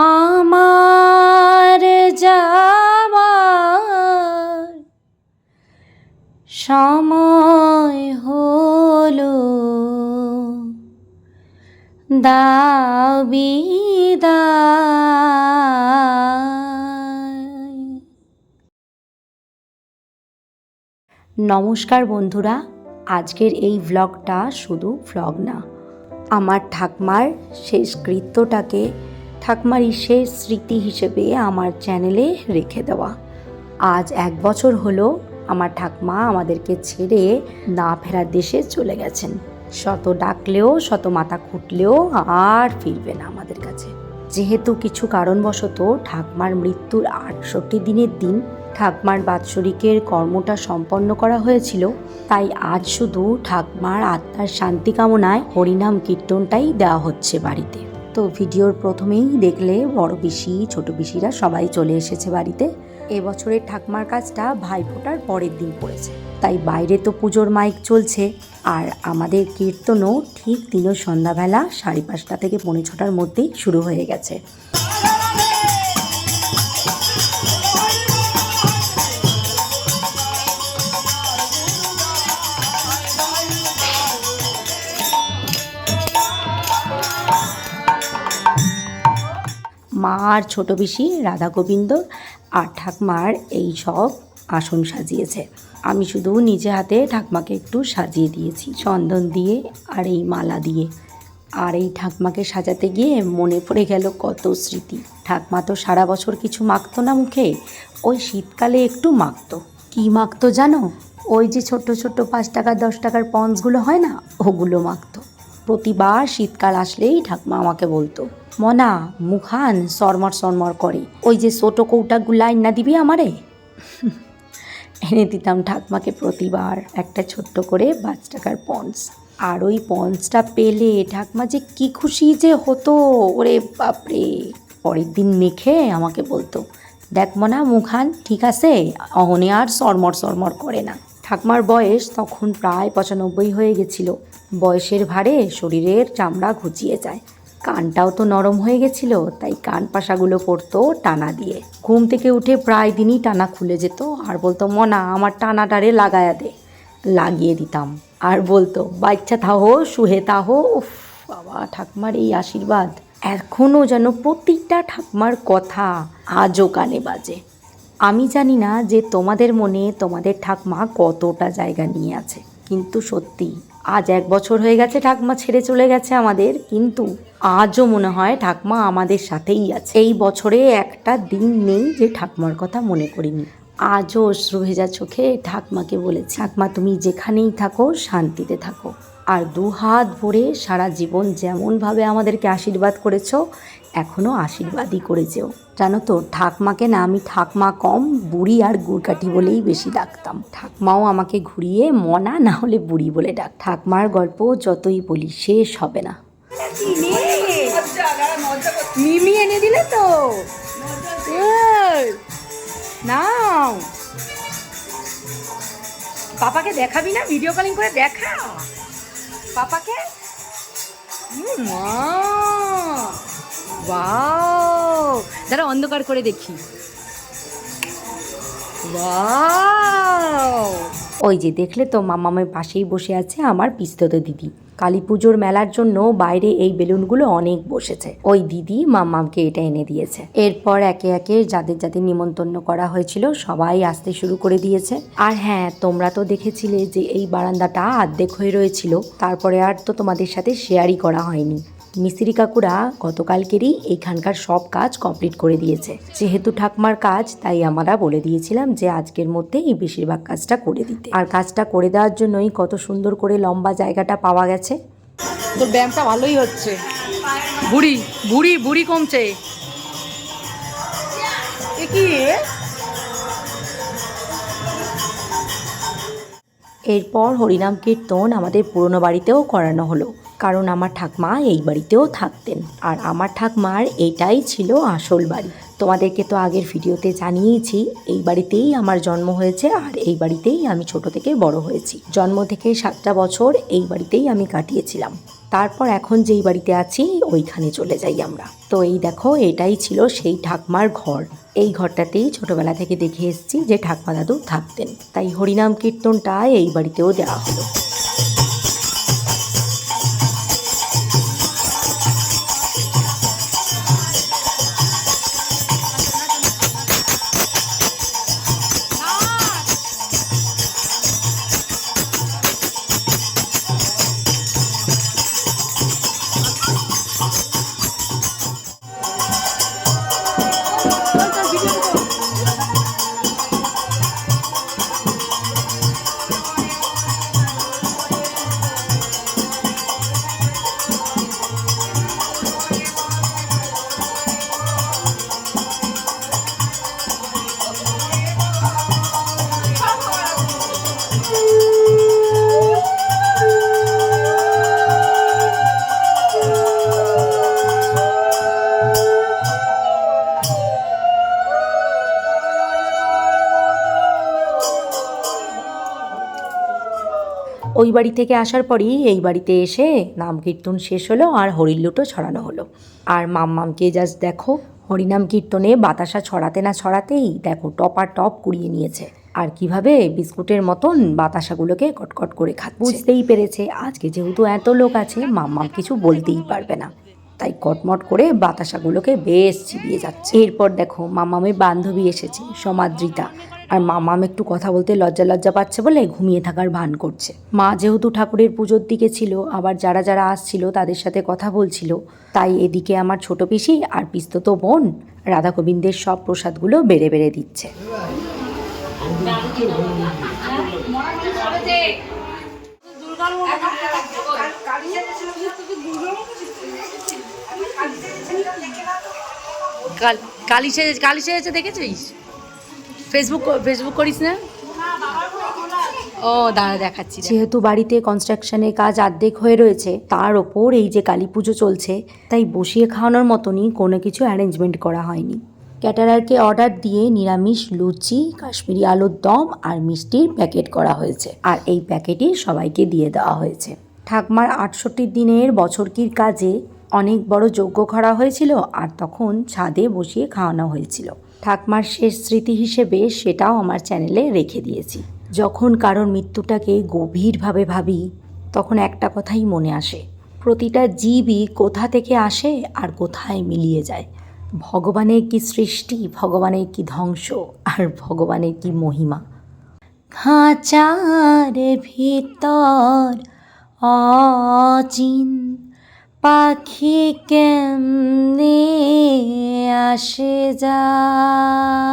আমার যাবার সময় হলো। দাও নমস্কার বন্ধুরা, আজকের এই ভ্লগটা শুধু ভ্লগ না, আমার ঠাকমার শেষ কৃত্যটাকে ঠাকমারই শেষ স্মৃতি হিসেবে আমার চ্যানেলে রেখে দেওয়া। আজ এক বছর হলো আমার ঠাকমা আমাদেরকে ছেড়ে না ফেরার দেশে চলে গেছেন। শত ডাকলেও, শত মাথা খুঁটলেও আর ফিরবে না আমাদের কাছে। যেহেতু কিছু কারণবশত ঠাকমার মৃত্যুর আটষট্টি দিনের দিন ঠাকমার বাৎসরিকের কর্মটা সম্পন্ন করা হয়েছিল, তাই আজ শুধু ঠাকমার আত্মার শান্তি কামনায় হরিনাম কীর্তনটাই দেওয়া হচ্ছে বাড়িতে। তো ভিডিওর প্রথমেই দেখলে বড় পিসি, ছোট পিসিরা সবাই চলে এসেছে বাড়িতে। এবছরের ঠাকমার কাজটা ভাইফোঁটার পরের দিন পড়েছে। তাই বাইরে তো পুজোর মাইক চলছে। আর আমাদের কীর্তনও ঠিক দিনের সন্ধ্যাবেলা সাড়ে পাঁচটা থেকে পৌনে ছটার মধ্যেই শুরু হয়ে গেছে। মা আর ছোট পিসি রাধা গোবিন্দ আর ঠাকমার এই সব আসন সাজিয়েছে। আমি শুধু নিজে হাতে ঠাকমাকে একটু সাজিয়ে দিয়েছি, চন্দন দিয়ে আর এই মালা দিয়ে। আর এই ঠাকমাকে সাজাতে গিয়ে মনে পড়ে গেল কত স্মৃতি। ঠাকমা তো সারা বছর কিছু মাখতো না মুখে, ওই শীতকালে একটু মাখতো। কি মাখতো জানো? ওই যে ছোট ছোট পাঁচ টাকা, দশ টাকার পন্সগুলো হয় না, ওগুলো মাখতো। প্রতিবার শীতকাল আসলেই ঠাকমা আমাকে বলতো, মনা, মুখান সরমর সরমর করে, ওই যে ছোট কৌটাগুলো না দিবি আমারে? এনে দিতাম ঠাকমাকে প্রতিবার একটা ছোট্ট করে পাঁচ টাকার পন্স। আর ওই পন্সটা পেলে ঠাকমা যে কি খুশি যে হতো, ওরে বাপরে। পরের দিন মেখে আমাকে বলতো, দেখ মনা, মুখান, ঠিক আছে? অহনে আর সরমর সরমর করে না। ঠাকমার বয়স তখন প্রায় পঁচানব্বই হয়ে গেছিল। বয়সের ভারে শরীরের চামড়া ঘুচিয়ে যায়। কানটাও তো নরম হয়ে গেছিল, তাই কান পাশাগুলো পড়তো টানা দিয়ে। ঘুম থেকে উঠে প্রায় দিনই টানা খুলে যেত, আর বলতো, মনা, আমার টানাটারে লাগায়া দে। লাগিয়ে দিতাম। আর বলতো বাচ্চা তাহো শুহে তাহো উফ, বাবা, ঠাকমার এই আশীর্বাদ। এখনও যেন প্রতিটা ঠাকমার কথা আজও কানে বাজে। আমি জানি না যে তোমাদের মনে তোমাদের ঠাকমা কতটা জায়গা নিয়ে আছে, কিন্তু সত্যি আজ এক বছর হয়ে গেছে ঠাকমা ছেড়ে চলে গেছে আমাদের, কিন্তু আজও মনে হয় ঠাকমা আমাদের সাথেই আছে। এই বছরে একটা দিন নেই যে ঠাকমার কথা মনে করিনি। আজও অশ্রু ভেজা চোখে ঠাকমাকে বলেছি, ঠাকমা, তুমি যেখানেই থাকো, শান্তিতে থাকো। আর দু হাত ভরে সারা জীবন যেমনভাবে আমাদেরকে আশীর্বাদ করেছ এখনও আশীর্বাদই করেছেও। জানো তো, ঠাকমাকে না আমি ঠাকমা কম, বুড়ি আর গুড়কাঠি বলেই বেশি ডাকতাম। ঠাকমাও আমাকে ঘুরিয়ে মনা না হলে বুড়ি বলে ডাক। ঠাকমার গল্প যতই বলি, শেষ হবে না। মিমি এনে দিলে তো। নাও। পাপাকে দেখাবি না? ভিডিও কলিং করে দেখা। পাপাকে? মা। ওয়াও দাঁড়া অন্ধকার করে দেখি। ওই যে, দেখলে তো মামামের পাশেই বসে আছে আমার পিস্তত দিদি। কালী পুজোর মেলার জন্য বাইরে এই বেলুনগুলো অনেক বসেছে। ওই দিদি মামামকে এটা এনে দিয়েছে। এরপর একে একে যাদের যাদের নিমন্ত্রণ করা হয়েছিল সবাই আসতে শুরু করে দিয়েছে। আর হ্যাঁ তোমরা তো দেখেছিলে যে এই বারান্দাটা অর্ধেক হয়ে রয়েছিল। তারপরে আর তো তোমাদের সাথে শেয়ারই করা হয়নি। মিস্ত্রি কাকুরা গতকালকেরই এইখানকার সব কাজ কমপ্লিট করে দিয়েছে। যেহেতু ঠাকমার কাজ তাই আমরা বলে দিয়েছিলাম যে আজকের মধ্যে এই বেশিরভাগ কাজটা করে দিতে। আর কাজটা করে দেওয়ার জন্যই কত সুন্দর করে লম্বা জায়গাটা পাওয়া গেছে। তোর ব্যায়ামটা ভালোই হচ্ছে। বুড়ি বুড়ি বুড়ি কমছে। কি এরপর হরিনাম কীর্তন আমাদের পুরনো বাড়িতেও করানো হলো। কারণ আমার ঠাকমা এই বাড়িতেও থাকতেন। আর আমার ঠাকমার এটাই ছিল আসল বাড়ি। তোমাদেরকে তো আগের ভিডিওতে জানিয়েছি, এই বাড়িতেই আমার জন্ম হয়েছে আর এই বাড়িতেই আমি ছোট থেকে বড় হয়েছি। জন্ম থেকে সাতটা বছর এই বাড়িতেই আমি কাটিয়েছিলাম। তারপর এখন যেই বাড়িতে আছি, ওইখানে চলে যাই আমরা। তো এই দেখো, এটাই ছিল সেই ঠাকমার ঘর। এই ঘরটাতেই ছোটবেলা থেকে দেখে এসেছি যে ঠাকমা দাদু থাকতেন। তাই হরিনাম কীর্তনটা এই বাড়িতেও দেওয়া হলো। ওই বাড়ি থেকে আসার পরই এই বাড়িতে এসে নাম কীর্তন শেষ হলো আর হরির লুটো ছড়ানো হলো। আর মাম্মামকে জাস্ট দেখো হরিনাম কীর্তনে বাতাসা ছড়াতে না ছড়াতেই দেখো টপা টপ কুড়িয়ে নিয়েছে। আর কীভাবে বিস্কুটের মতন বাতাসাগুলোকে কটকট করে খাচ্ছে। বুঝতেই পেরেছে, আজকে যেহেতু এত লোক আছে, মাম্মাম কিছু বলতেই পারবে না। তাই কটমট করে বাতাসাগুলোকে বেশ চিবিয়ে যাচ্ছে। এরপর দেখো মামামের বান্ধবী এসেছে সমাদ্রিতা আর মামাম একটু কথা বলতে লজ্জা লজ্জা পাচ্ছে বলে ঘুমিয়ে থাকার ভান করছে। মা যেহেতু ঠাকুরের পুজোর দিকে ছিল, আবার যারা যারা আসছিল তাদের সাথে কথা বলছিল। তাই এদিকে আমার ছোট পিসি আর পিস্তত বোন রাধা গোবিন্দের সব প্রসাদগুলো বেড়ে বেড়ে দিচ্ছে। কাল- কালি সেজে কালি সেজেছে দেখেছিস? ফেসবুক ফেসবুক করিস না? ও, দাঁড়া দেখাচ্ছি যেহেতু বাড়িতে কনস্ট্রাকশনের কাজ অর্ধেক হয়ে রয়েছে, তার ওপর এই যে কালী পুজো চলছে, তাই বসিয়ে খাওয়ানোর মতনই কোনো কিছু অ্যারেঞ্জমেন্ট করা হয়নি। ক্যাটারারকে অর্ডার দিয়ে নিরামিষ লুচি, কাশ্মীরি আলুর দম আর মিষ্টির প্যাকেট করা হয়েছে। আর এই প্যাকেটই সবাইকে দিয়ে দেওয়া হয়েছে। ঠাকমার আটষট্টি দিনের বছরকির কাজে অনেক বড় যজ্ঞ করা হয়েছিল আর তখন ছাদে বসিয়ে খাওয়ানো হয়েছিল। ঠাকমার শেষ স্মৃতি হিসেবে সেটাও আমার চ্যানেলে রেখে দিয়েছি। যখন কারোর মৃত্যুটাকে গভীরভাবে ভাবি, তখন একটা কথাই মনে আসে। প্রতিটা জীবই কোথা থেকে আসে আর কোথায় মিলিয়ে যায়? ভগবানের কি সৃষ্টি ভগবানের কি ধ্বংস, আর ভগবানের কি মহিমা? খাঁচার ভিতর অচিন পাখি কেমনে আসে যায়?